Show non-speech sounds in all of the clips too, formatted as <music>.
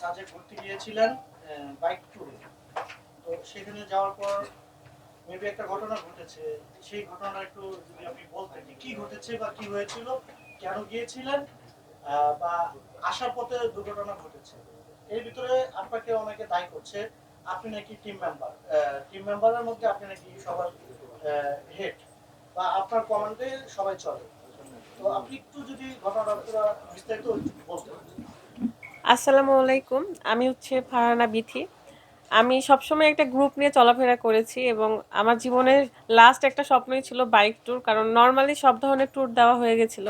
সাজে ঘুরতে গিয়েছিলেন বাইক ট্যুরে তো সেখানে যাওয়ার পর মেবি একটা ঘটনা ঘটেছে। সেই ঘটনাটা একটু যদি আপনি বলতেন কি ঘটেছে বা কি হয়েছিল, কেন গিয়েছিলেন বা আসার পথে দুর্ঘটনা ঘটেছে। এর ভিতরে আপনাকে অনেকে দায়ী করছে। আপনি নাকি টিম মেম্বার টিম মেম্বারের মধ্যে আপনি নাকি সবার হেড বা আপনার কমান্ডে সবাই চলে। তো আপনি একটু যদি ঘটনাটা বিস্তারিত বলতেন। আসসালামু আলাইকুম। আমি হচ্ছে ফারহানা বিথি। আমি সবসময় একটা গ্রুপ নিয়ে চলাফেরা করেছি এবং আমার জীবনের লাস্ট একটা স্বপ্নই ছিল বাইক ট্যুর কারণ নর্মালি সব ধরনের ট্যুর দেওয়া হয়ে গেছিল।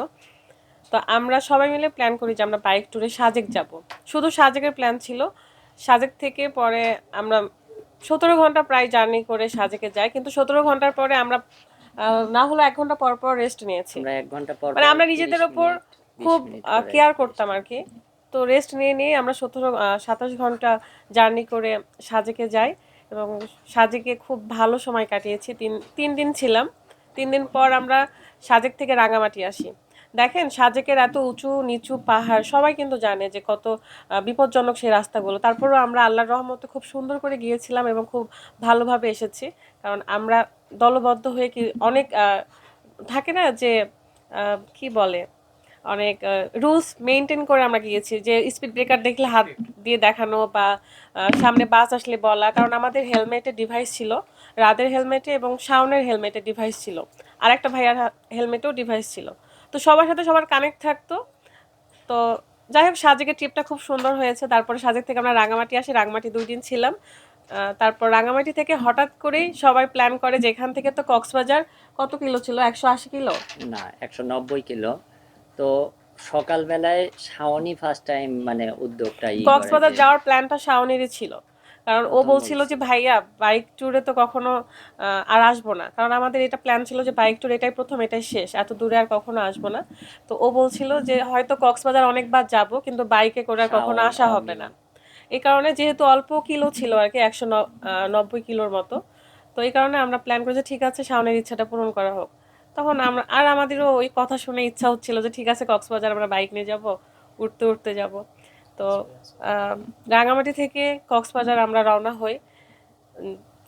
তো আমরা সবাই মিলে প্ল্যান করি যে আমরা বাইক ট্যুরে সাজেক যাব। শুধু সাজেকের প্ল্যান ছিল। সাজেক থেকে পরে আমরা সতেরো ঘণ্টা প্রায় জার্নি করে সাজেকে যাই কিন্তু সতেরো ঘণ্টার পরে আমরা না হলে এক ঘণ্টা পর পর রেস্ট নিয়েছি। আমরা এক ঘণ্টা পর মানে আমরা নিজেদের ওপর খুব কেয়ার করতাম আর কি। তো রেস্ট নিয়ে নিয়ে আমরা সতেরো সাতাশ ঘণ্টা জার্নি করে সাজেকে যাই এবং সাজেকে খুব ভালো সময় কাটিয়েছি। তিন তিন দিন ছিলাম। তিন দিন পর আমরা সাজেক থেকে রাঙামাটি আসি। দেখেন, সাজেকের এত উঁচু, নিচু পাহাড়, সবাই কিন্তু জানে যে কত বিপজ্জনক সেই রাস্তাগুলো। তারপরেও আমরা আল্লাহর রহমতে খুব সুন্দর করে গিয়েছিলাম এবং খুব ভালোভাবে এসেছি। কারণ আমরা দলবদ্ধ হয়ে কি অনেক থাকে না যে কি বলে? অনেক রুলস মেনটেন করে আমরা গিয়েছি যে স্পিড ব্রেকার দেখলে হাত দিয়ে দেখানো বা সামনে বাস আসলে বলা। কারণ আমাদের হেলমেটে ডিভাইস ছিল রাদের হেলমেটে এবং শাওনের হেলমেটে ডিভাইস ছিল। আর একটা ভাইয়ার হেলমেটেও ডিভাইস ছিল। তো সবার সাথে সবার কানেক্ট থাকতো। তো যাই হোক সাজেকের ট্রিপটা খুব সুন্দর হয়েছে। তারপরে সাজেক থেকে আমরা রাঙামাটি আসি। রাঙামাটি দুই দিন ছিলাম। তারপর রাঙামাটি থেকে হঠাৎ করেই সবাই প্ল্যান করে যে এখান থেকে তো কক্সবাজার কত কিলো ছিল? একশো আশি কিলো? না একশো নব্বই কিলো। তো সকালবেলায় শাওনি ফার্স্ট টাইম মানে উদ্যোগটা কক্সবাজার যাওয়ার প্ল্যানটা শাওনেরই ছিল। কারণ ও বলছিল যে ভাইয়া বাইক ট্যুরে তো কখনো আর আসব না। কারণ আমাদের এটা প্ল্যান ছিল যে বাইক ট্যুর এটাই প্রথম এটাই শেষ। এত দূরে আর কখনো আসব না। তো ও বলছিল যে হয়তো কক্সবাজার অনেকবার যাব কিন্তু বাইকে করে আর কখনো আসা হবে না। এই কারণে যেহেতু অল্প কিলো ছিল আর কি একশো নব্বই কিলোর মতো তো এই কারণে আমরা প্ল্যান করেছি ঠিক আছে শাওনের ইচ্ছাটা পূরণ করা হোক। তখন আমরা আর আমাদেরও ওই কথা শুনে ইচ্ছা হচ্ছিল যে ঠিক আছে কক্সবাজার আমরা বাইক নিয়ে যাব উঠতে উঠতে যাব। তো আহ, রাঙামাটি থেকে কক্সবাজার আমরা রওনা হই।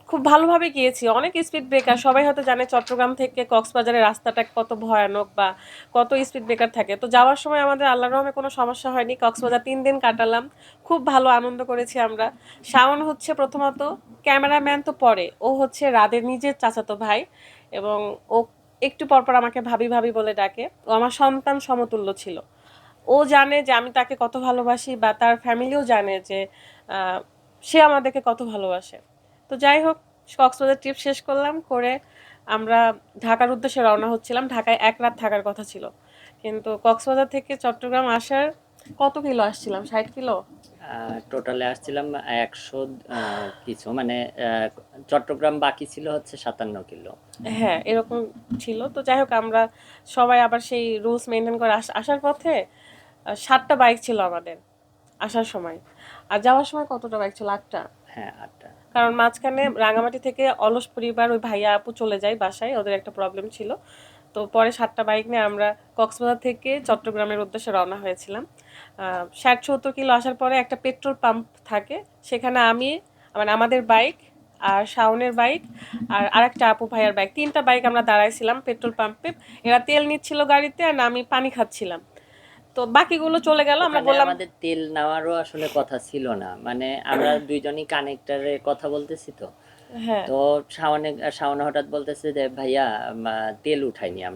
খুব ভালোভাবে গিয়েছি অনেক স্পিড ব্রেকার <laughs> সবাই হয়তো জানে চট্টগ্রাম থেকে কক্সবাজারের রাস্তাটা কত ভয়ানক বা কত স্পিড ব্রেকার থাকে। তো যাওয়ার সময় আমাদের আল্লাহ রহমে কোনো সমস্যা হয়নি। কক্সবাজার তিন দিন কাটালাম। খুব ভালো আনন্দ করেছি আমরা। শাওন হচ্ছে প্রথমত ক্যামেরাম্যান তো পরে। ও হচ্ছে রাদের নিজের চাচাতো ভাই এবং ও একটু পরপর আমাকে ভাবি ভাবি বলে ডাকে। ও আমার সন্তান সমতুল্য ছিল। ও জানে যে আমি তাকে কত ভালোবাসি বা তার ফ্যামিলিও জানে যে সে আমাদেরকে কত ভালোবাসে। তো যাই হোক, কক্সবাজার ট্রিপ শেষ করলাম, করে আমরা ঢাকার উদ্দেশ্যে রওনা হচ্ছিলাম। ঢাকায় এক রাত থাকার কথা ছিল। কিন্তু কক্সবাজার থেকে চট্টগ্রাম আসার কত কিলো আসছিলাম? ষাট কিলো? টোটালে আসছিলাম একশো কিছু মানে চট্টগ্রাম বাকি ছিল হচ্ছে সাতান্ন কিলো। হ্যাঁ এরকম ছিল। তো যাই হোক আমরা সবাই আবার সেই রুলস মেনটেন করে আসার পথে সাতটা বাইক ছিল আমাদের আসার সময়। আর যাওয়ার সময় কতটা বাইক ছিল? আটটা। হ্যাঁ আটটা। কারণ মাঝখানে রাঙামাটি থেকে অলস পরিবার ওই ভাইয়া আপু চলে যায় বাসায় ওদের একটা প্রবলেম ছিল। তো পরে সাতটা বাইক নিয়ে আমরা কক্সবাজার থেকে চট্টগ্রামের উদ্দেশ্যে রওনা হয়েছিলাম। ষাট সত্তর কিলো আসার পরে একটা পেট্রোল পাম্প থাকে, সেখানে আমি মানে আমাদের বাইক আর শাওনের বাইক আর আরেকটা আপু ভাইয়ার বাইক, তিনটা বাইক আমরা দাঁড়াইছিলাম পেট্রোল পাম্পে। এরা তেল নিচ্ছিল গাড়িতে আর আমি পানি খাচ্ছিলাম। তো বাকিগুলো চলে গেল আমরা বললাম আমাদের তেল নেওয়ারও আসলে কথা ছিল না। মানে আমরা দুইজনই কানেক্টরে কথা বলতেছি তো। হ্যাঁ। তো শাওনে শাওনে হঠাৎ বলতেছে যে ভাইয়া তেল উঠাইনি আমরা।